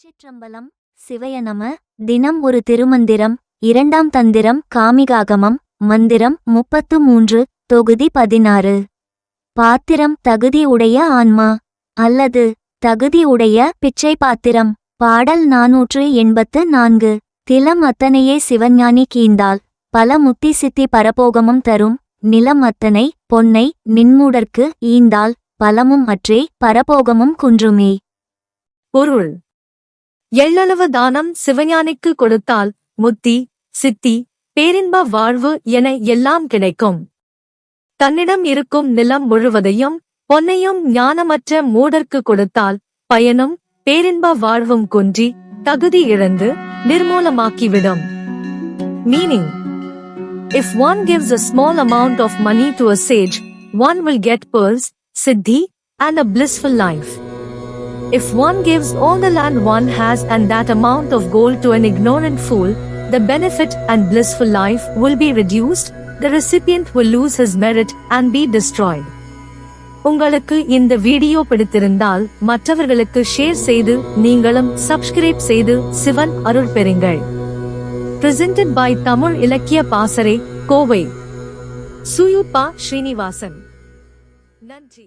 திருச்சிற்றம்பலம் சிவயநம தினம் ஒரு திருமந்திரம் இரண்டாம் தந்திரம் காமிகாகமம் மந்திரம் முப்பத்து மூன்று தொகுதி பதினாறு. பாத்திரம் தகுதி உடைய ஆன்மா அல்லது தகுதி உடைய பிச்சை பாத்திரம் பாடல் நாநூற்று எண்பத்து நான்கு. திலம் அத்தனையே சிவஞானி கீந்தால் பல முத்தி சித்தி பரபோகமும் தரும் நிலம் அத்தனை பொன்னை நின்மூடர்க்கு ஈந்தால் பலமும் அற்றே பரபோகமும் குன்றுமே. பொருள் எள்ளளவு தானம் சிவஞானிக்கு கொடுத்தால் முத்தி சித்தி பேரின்ப வாழ்வு என எல்லாம் கிடைக்கும். தன்னிடம் இருக்கும் நிலம் முழுவதையும் பொன்னையும் ஞானமற்ற மூடர்க்கு கொடுத்தால் பயனும் பேரின்ப வாழ்வும் குன்றி தகுதி இழந்து நிர்மூலமாக்கிவிடும். Meaning if one gives a small amount of money to a sage one will get purse சித்தி and a blissful life If one gives all the land one has and that amount of gold to an ignorant fool, the benefit and blissful life will be reduced, the recipient will lose his merit and be destroyed. உங்களுக்கு இந்த video பிடித்திருந்தால் மற்றவர்களுக்கு share செய்து நீங்களும் subscribe செய்து சிவன் அருள் பெறுங்கள் presented by Tamil இலக்கிய பாசறை கோவை சுயுப்பா ஸ்ரீனிவாசன் நன்றி